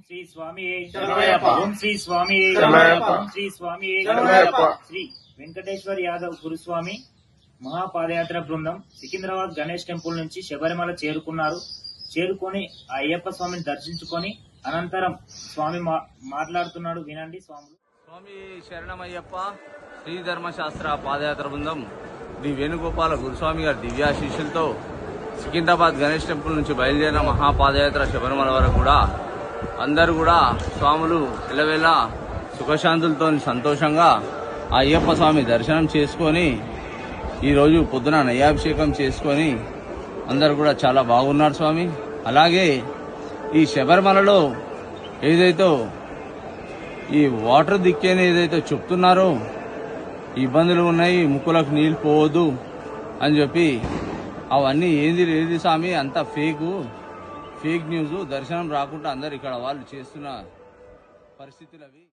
శ్రీ స్వామి శరణమయ్యప్ప. ఓం శ్రీ స్వామి శరణమయ్యప్ప. ఓం శ్రీ స్వామి శరణమయ్యప్ప. శ్రీ వెంకటేశ్వర్ యాదవ్ గురుస్వామి మహాపాదయాత్ర బృందం సికింద్రాబాద్ గణేష్ టెంపుల్ నుంచి శబరిమల చేరుకున్నారు చేరుకొని ఆ అయ్యప్ప స్వామిని దర్శించుకొని అనంతరం స్వామి మా- మాట్లాడుతున్నాడు వినండి స్వాములు స్వామి శరణమయ్యప్ప శ్రీ ధర్మశాస్త్ర పాదయాత్ర బృందం శ్రీ వేణుగోపాల గురుస్వామి గారి దివ్యాశీషులతో సికింద్రాబాద్ గణేష్ టెంపుల్ నుంచి బయలుదేరిన మహాపాదయాత్ర శబరిమల వరకు కూడా అందరూ కూడా స్వాములు ఎల్లవేళ సుఖశాంతులతో సంతోషంగా ఆ అయ్యప్ప స్వామి దర్శనం చేసుకొని ఈరోజు పొద్దున నయ్యాభిషేకం చేసుకొని అందరు కూడా చాలా బాగున్నారు స్వామి. అలాగే ఈ శబరిమలలో ఏదైతే ఈ వాటర్ దిక్కేని ఏదైతే చెప్తున్నారో ఇబ్బందులు ఉన్నాయి ముక్కులకు నీళ్ళు పోవద్దు అని చెప్పి అవన్నీ ఏంది లేదు స్వామి అంత ఫేకు. ఫేక్ న్యూస్ దర్శనం రాకుండా అందరు ఇక్కడ వాళ్ళు చేస్తున్న పరిస్థితులు అవి